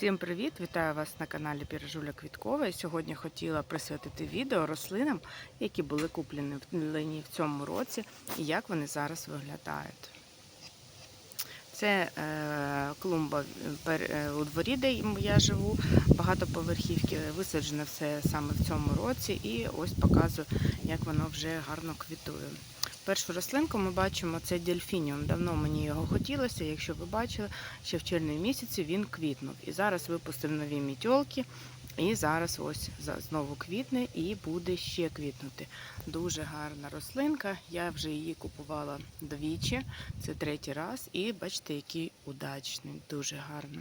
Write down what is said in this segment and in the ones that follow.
Всім привіт! Вітаю вас на каналі Піржуля Квіткова. І сьогодні хотіла присвятити відео рослинам, які були куплені в цьому році, і як вони зараз виглядають. Це е, клумба е, у дворі, де я живу, багатоповерхівки. Висаджене все саме в цьому році, і ось показую, як воно вже гарно квітує. Першу рослинку ми бачимо це дельфініум. Давно мені його хотілося. Якщо ви бачили, ще в червні місяці він квітнув. І зараз випустив нові мітьолки. І зараз ось знову квітне і буде ще квітнути. Дуже гарна рослинка. Я вже її купувала двічі. Це третій раз. І бачите, який удачний, дуже гарно.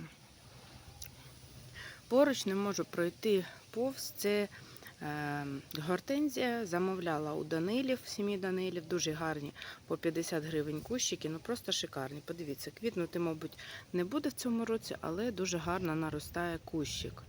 Поруч не можу пройти повз. Це гортензія. Замовляла у Данилів, в сім'ї Данилів. Дуже гарні по 50 гривень кущики. Ну просто шикарні. Подивіться, квітнути, мабуть, не буде в цьому році, але дуже гарно наростає кущик.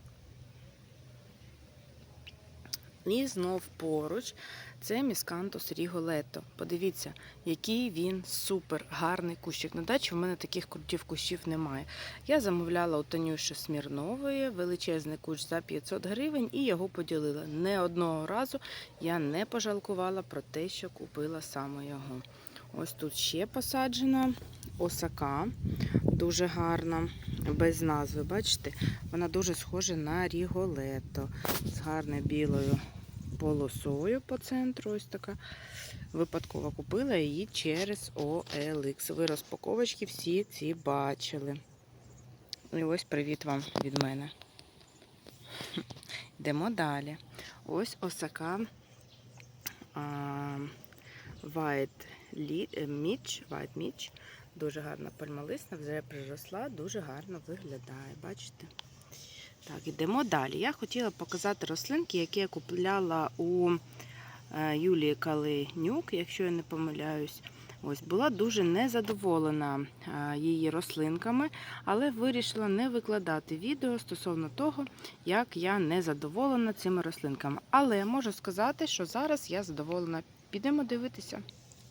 І знов поруч це міскантус ріголето. Подивіться, який він супер гарний кущик. На дачі в мене таких крутів кущів немає. Я замовляла у Танюші Смірнової величезний кущ за 500 гривень і його поділила. Не одного разу я не пожалкувала про те, що купила саме його. Ось тут ще посаджена осака, дуже гарна, без назви. Бачите, вона дуже схожа на ріголето з гарною білою полосою по центру. Ось така. Випадково купила її через OLX. Ви розпаковочки всі ці бачили. І ось привіт вам від мене. Йдемо далі. Ось осака а, White Е, White Mitch. Дуже гарна пальмолисна, вже приросла, дуже гарно виглядає. Бачите? Так, йдемо далі. Я хотіла показати рослинки, які я купляла у е, Юлії Калинюк, якщо я не помиляюсь. Ось була дуже незадоволена е, її рослинками, але вирішила не викладати відео стосовно того, як я не задоволена цими рослинками. Але можу сказати, що зараз я задоволена. Підемо дивитися.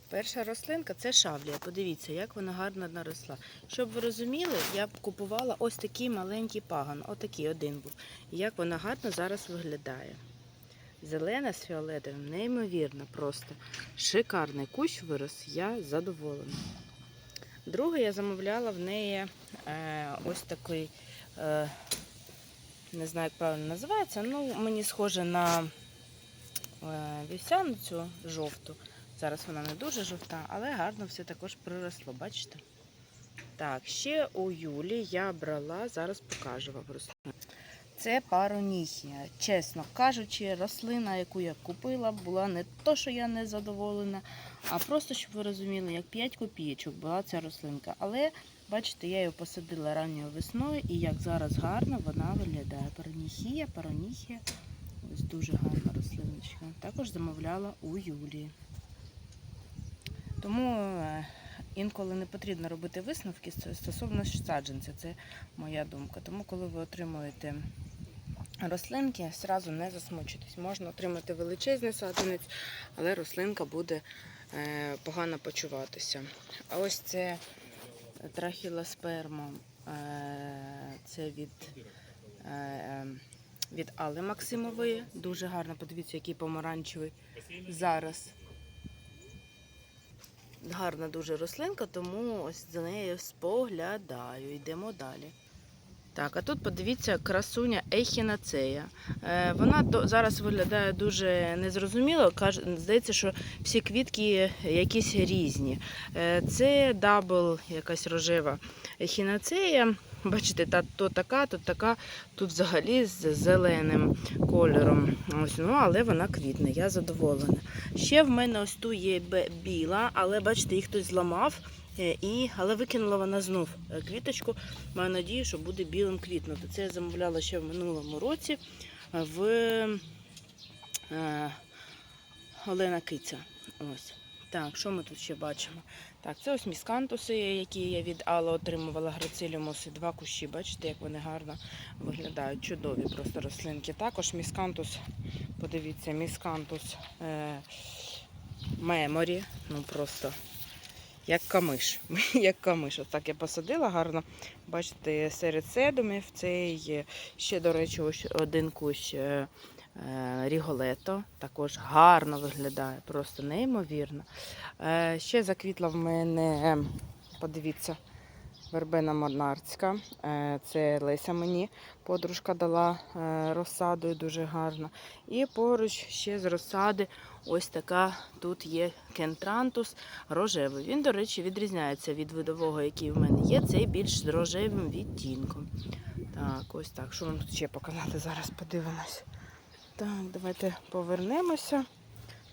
Перша рослинка це шавлія. Подивіться, як вона гарно наросла. Щоб ви розуміли, я б купувала ось такий маленький паган, отакий один був. Як вона гарно зараз виглядає. Зелена з фіолетовим, неймовірно, просто шикарний кущ вирос, я задоволена. Друге, я замовляла в неї е, ось такий, е, не знаю, як правильно називається, ну мені схоже на е, вівсяницю жовту. Зараз вона не дуже жовта, але гарно все також приросло, бачите? Так, ще у Юлі я брала, зараз покажу вам рослину. Це пароніхія. Чесно кажучи, рослина, яку я купила, була не то, що я не задоволена, а просто, щоб ви розуміли, як 5 копійочок була ця рослинка. Але, бачите, я її посадила ранньою весною, і як зараз гарно вона виглядає. Пароніхія, пароніхія. Ось дуже гарна рослиночка. Також замовляла у Юлії. Тому е, інколи не потрібно робити висновки стосовно саджанця. Це моя думка. Тому, коли ви отримуєте рослинки, зразу не засмучуйтесь. Можна отримати величезний саджанець, але рослинка буде е, погано почуватися. А ось це трахілосперма. Е, це від. Від Алли Максимової. Дуже гарно. Подивіться, який помаранчевий зараз гарна дуже рослинка, тому ось за нею споглядаю. Йдемо далі. Так, а тут подивіться красуня ехінацея. Е, вона зараз виглядає дуже незрозуміло. Здається, що всі квітки якісь різні. Е, це дабл, якась рожева ехінацея. Бачите, та, то така, то така, тут взагалі з зеленим кольором. Ось, ну, але вона квітне, я задоволена. Ще в мене ось тут є біла, але бачите, їх хтось зламав. е, І, але викинула вона знов е, квіточку. Маю надію, що буде білим квітнути. Це я замовляла ще в минулому році е, в Олена Киця. Ось. Так, що ми тут ще бачимо? Так, це ось міскантуси, які я від Алла отримувала грациліумуси. Два кущі. Бачите, як вони гарно виглядають. Чудові просто рослинки. Також міскантус, подивіться, міскантус е, меморі. Ну просто як камиш. як камиш. Отак я посадила гарно. Бачите, серед седумів цей ще, до речі, ось один кущ е, ріголето. Також гарно виглядає, просто неймовірно. Е, Ще заквітла в мене, подивіться, вербена монарська. Е, Це Леся мені подружка дала е, розсадою дуже гарно. І поруч ще з розсади ось така тут є кентрантус рожевий. Він, до речі, відрізняється від видового, який в мене є. Цей більш з рожевим відтінком. Так, ось так. Що вам тут ще показати? Зараз подивимось. Так, давайте повернемося.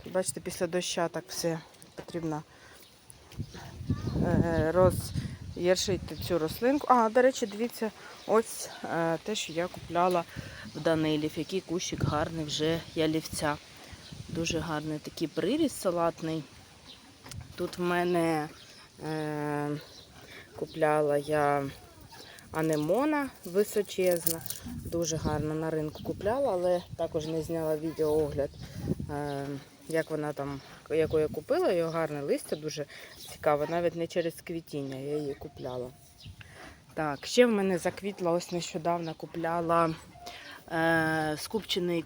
Тут, Бачите, після доща так все потрібно е, роз'єршити цю рослинку. А, до речі, дивіться, ось е, те, що я купляла в Данилів. Який кущик гарний вже ялівця. Дуже гарний такий приріст салатний. Тут в мене е, купляла я анемона височезна. Дуже гарно на ринку купляла, але також не зняла відеоогляд, е, як вона там, яку я купила. Його гарне листя, дуже цікаве, навіть не через квітіння я її купляла. Так, ще в мене заквітла ось нещодавно купляла е, скупчений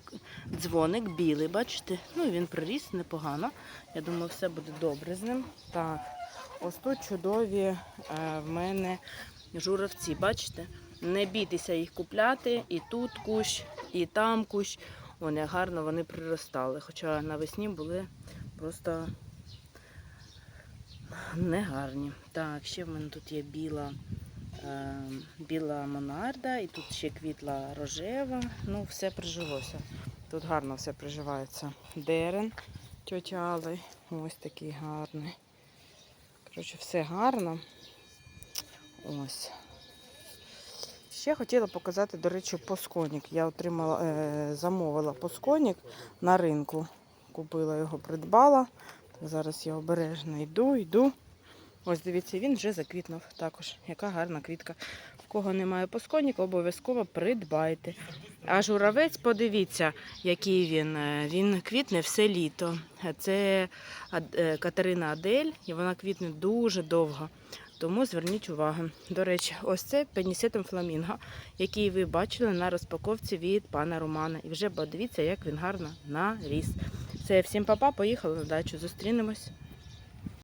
дзвоник білий, бачите? Ну, він приріс непогано. Я думаю, все буде добре з ним. Так, ось тут чудові е, в мене журавці, бачите? Не бійтеся їх купляти. І тут кущ, і там кущ. Вони гарно вони приростали. Хоча навесні були просто негарні. Так, ще в мене тут є біла, е, біла монарда, і тут ще квітла рожева. Ну, все прижилося. Тут гарно все приживається. Дерен тьотя. Ось такий гарний. Коротше, все гарно. Ось. Ще хотіла показати, до речі, посконік. Я отримала, е, замовила посконік на ринку. Купила його, придбала. Зараз я обережно йду, йду. Ось дивіться, він вже заквітнув також. Яка гарна квітка. В кого немає посконіка, обов'язково придбайте. А журавець, подивіться, який він. Е, Він квітне все літо. Це е, Катерина Адель, і вона квітне дуже довго. Тому зверніть увагу. До речі, ось це пенісетом фламінго, який ви бачили на розпаковці від пана Романа. І вже подивіться, як він гарно наріс. Це всім папа, поїхали на дачу. Зустрінемось.